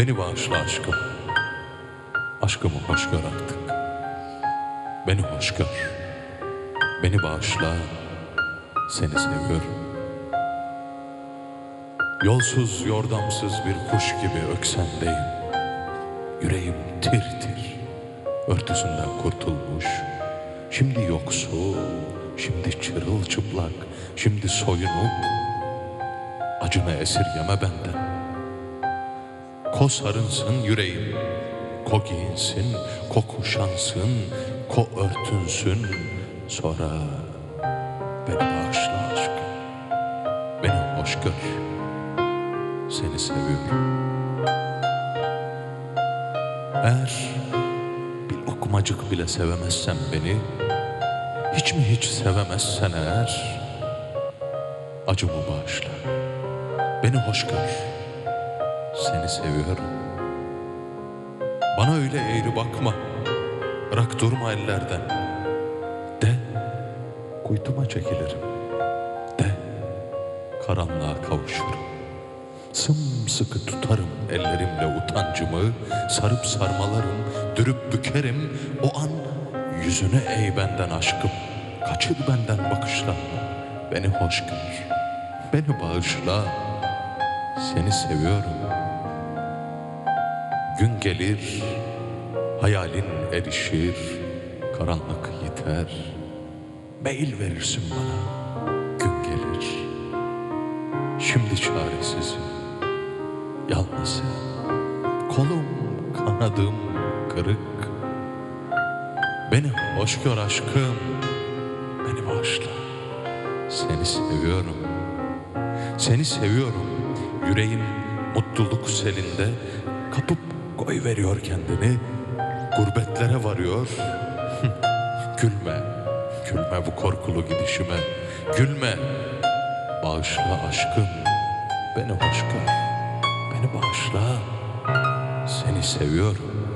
Beni bağışla aşkım. Aşkımı hoş gör artık. Beni hoş gör. Beni bağışla. Seni seviyorum. Yolsuz yordamsız bir kuş gibi öksendeyim. Yüreğim tir tir. Örtüsünden kurtulmuş. Şimdi yoksul, şimdi çırılçıplak, şimdi soyunuk. Acını esirgeme benden. Ko sarınsın yüreğim, ko giyinsin, ko kuşansın, ko örtünsün. Sonra beni bağışla aşkım, beni hoş gör. Seni seviyorum. Eğer bir okumacık bile sevemezsen beni, hiç mi hiç sevemezsen eğer, acımı bağışla, beni hoş gör. Seni seviyorum. Bana öyle eğri bakma. Bırak durma ellerden. De, kuytuma çekilirim. De, karanlığa kavuşurum. Sımsıkı tutarım ellerimle utancımı, sarıp sarmalarım, dürüp bükerim. O an yüzünü eğ benden aşkım, kaçır benden bakışlarla. Beni hoş gör, beni bağışla, seni seviyorum. Gün gelir, hayalin erişir, karanlık yiter. Meyil verirsin bana, gün gelir. Şimdi çaresizim, yalnızım. Kolum, kanadım kırık. Beni hoş gör aşkım, beni bağışla. Seni seviyorum, seni seviyorum. Yüreğim mutluluk selinde kapıp koy veriyor kendini. Gurbetlere varıyor. gülme, gülme bu korkulu gidişime. Gülme, bağışla aşkım. Beni hoş beni bağışla. Seni seviyorum.